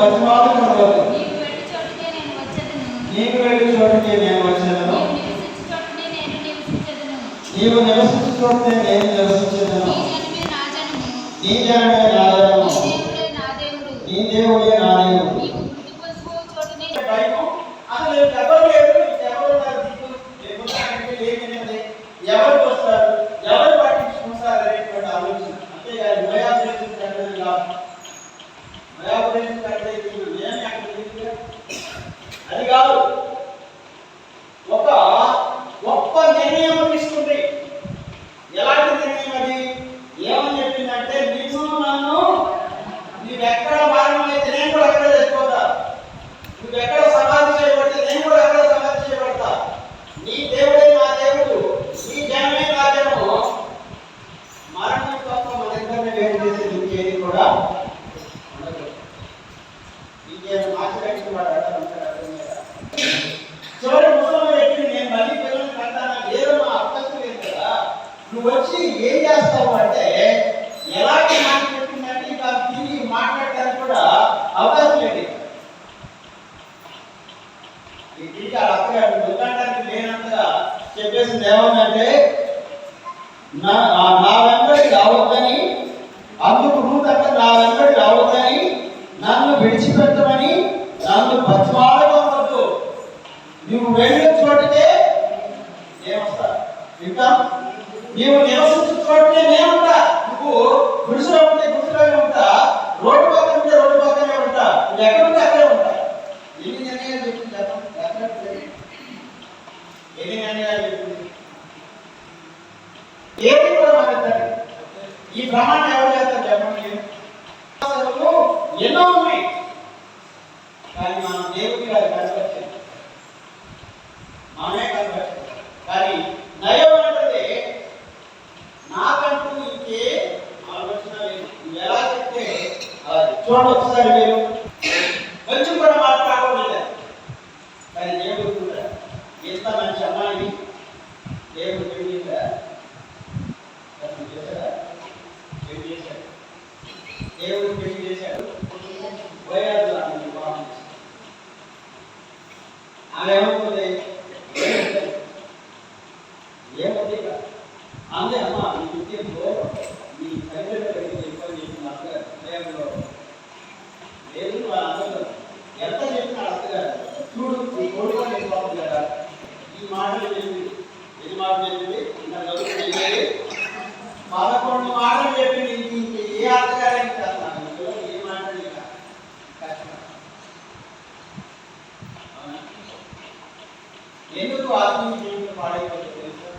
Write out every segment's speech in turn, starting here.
చోటుకే వచ్చేదను. నీకు వెళ్ళి చోటుకి నేను వచ్చేదను. నీవు నివసించు చోటునే నేను నివసించెదను. నీ జనమే నా జనము. నీ దేవుడే నా దేవుడు. ఎవరు వస్తారు? పట్టించుకుంటారు అనేటువంటి ఆలోచన. అంతేగాని భయాపరేషన్ కట్టడం కాదు భయాపరేషన్ కట్టడం ఏమి అక్కడ లేదు. అది కాదు ఒక గొప్ప నిర్ణయం తీసుకుంది ఎలాంటి నిర్ణయం అది ఏమని చెప్పిందంటే నిన్ను నన్ను నీవెక్కడ భారమైతే నేను కూడా అక్కడ చచ్చిపోతా నువ్వు ఎక్కడ సమాధి చేయబడితే నేను కూడా అక్కడ సమాధి చేయబడతా నీ దేవుడే నా దేవుడు నీ జనమే నా జనము మరణం తప్ప మన ఇద్దరిని వేరు చేసేది ఇంకేది కూడా ఉండదు ఇంకేమైనా ఆచరించిన వాడు అడగంటాడు అర్థం లేదా? చివరి ముసలి వ్యక్తి నేను మళ్ళీ పిల్లల్ని కంటానా ఏదో నా అవకాశం లేదు కదా నువ్వు వచ్చి ఏం చేస్తావు అంటే ఎలాంటి మాట పెట్టిందంటే ఇంకా తిరిగి మాట్లాడడానికి కూడా అవకాశం లేదు. ఇక. ఈ తిరిగి ఆ అక్కగారు లేనంతగా చెప్పేసింది ఏమన్నంటే నా నా వెంబడి రావద్దని అందుకు నువ్వు తప్ప నా వెంబడి రావద్దని నన్ను విడిచిపెట్టమని నన్ను బతిమాలవద్దు నువ్వు వెళ్ళిన చోటికే ఏమొస్తా ఇంకా ఎన్ని ఏది కూడా మాట్లాడతారు ఈ ప్రమాణం ఎవరు చేస్తారు చెప్పండి. ఎన్నో ఉన్నాయి. కానీ మనం దేవుడికి అది కనపరిచాం మనమే కనపరిచాం కానీ నయం అంటే నాకంటూ ఇంకే ఆలోచన లేదు. ఎలా చెప్తే అది. చూడండి ఒకసారి మీరు కొంచెం కూడా మాట్లాడకూడదు కానీ దేవుడు కూడా ఎంత మంచి అమ్మాయిని దేవుడు పెళ్ళిందా అతను చేశాడా పెళ్ళి చేశాడు. దేవుడు పెళ్ళి చేశాడు. వయాలు ఆమె వివాహం ఆమె ఏమవుతుంది ఏమవుతుంది ఇక? అందే అమ్మ నీ విద్యలో నీ తల్లిదండ్రులు చెప్పని చెప్పిన అత్తగారు హృదయంలో లేదు వాళ్ళందరూ ఎంత చెప్పిన అత్తగారు చూడు నీ కొడుకు నేను బాగుంది కదా ఈ మాటలు చెప్పింది ఎన్ని మాటలు చెప్పింది ఇంకా చదువుకునేది పదకొండు మాటలు చెప్పి ఇంక ఏ అత్తగారైనా కాదు ఏ మాటలు కష్టం. ఎందుకు ఆత్మీయ జీవితం పాడైపోతుంది తెలుసా?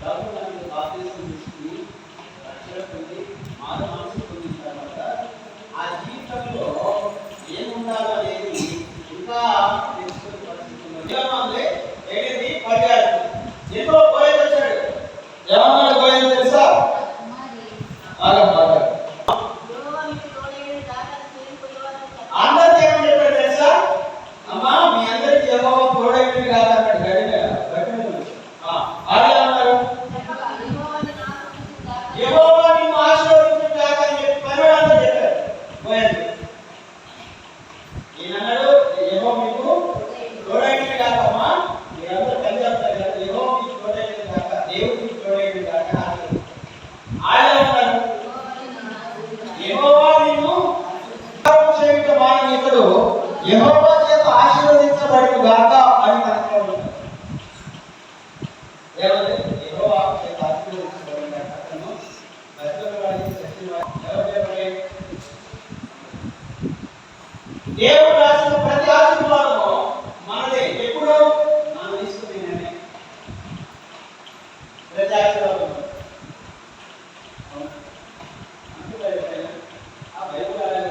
డబ్బు నన్ను తీసుకుని రక్షణ పొంది మనసు పొందిన తర్వాత ఆ జీవితంలో ఏముండాలో అనేది ఇంకా తెలుసుకునే పరిస్థితి ఈయన మీకు తోడైంది కాకమ్మా మీరందరూ కలిసి చెప్తారు కదా మీకు తోడైంది కాక దేవుడు మీకు తోడైంది కాక అన్నారు ఆడే అన్నారు నేను నిన్ను ఆశీర్వదించును గాక. యెహోవా చేత గాక అని మనకు ఏమంటే యెహోవా చేత ఆశీర్వదించబడును గాక ఎవరు చెప్పండి? దేవుడు రాసిన ప్రతి ఆశీర్వాదము మనదే. ఎప్పుడు? మనం తీసుకునే ప్రతి ఆశీర్వాదం అవునా? అంతే కదా? ఆ బైబిల్ అలాగే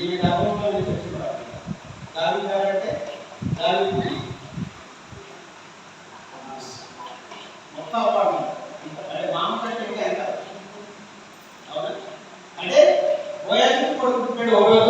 ఈ నగరంలో తెచ్చుకున్నారు దావి గారంటే దావి మొత్తం అపార్ట్మెంట్. అంటే మామకంటే ఇంకా అవునా? అంటే వయసు కొడుకు ఒకరోజు